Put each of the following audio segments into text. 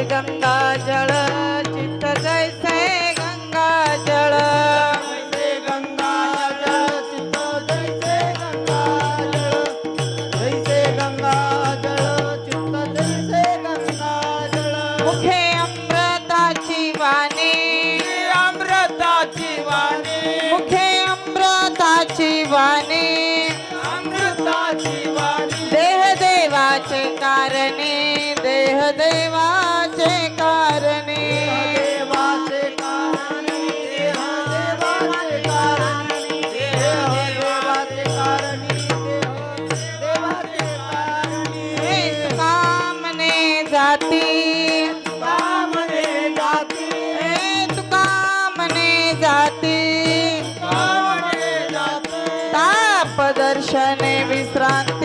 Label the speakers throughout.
Speaker 1: जैसे गंगा जळ चित्त जैसे गंगा जळ मुखे अमृताची वाणी।
Speaker 2: अमृताची वाणी
Speaker 1: मुखे अमृताची वाणी
Speaker 2: अमृताची वाणी।
Speaker 1: देह देवाचे कारणे। देह देवा विश्रांती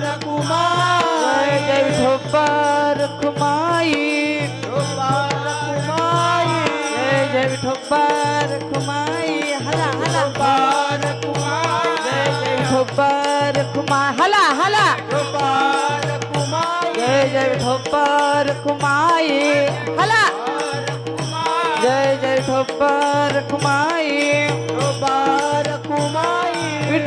Speaker 2: रघुमाई
Speaker 1: जय धोपा रघुमाई
Speaker 2: धोपा रघुमाई
Speaker 1: जय जय धोपा रघुमाई हला हला।
Speaker 2: पार कुमाई
Speaker 1: जय जय धोपा रघुमाई हला हला।
Speaker 2: धोपा रघुमाई
Speaker 1: जय जय धोपा कुमाई हला। जय जय धोपा रघुमाई धोपा रघुमाई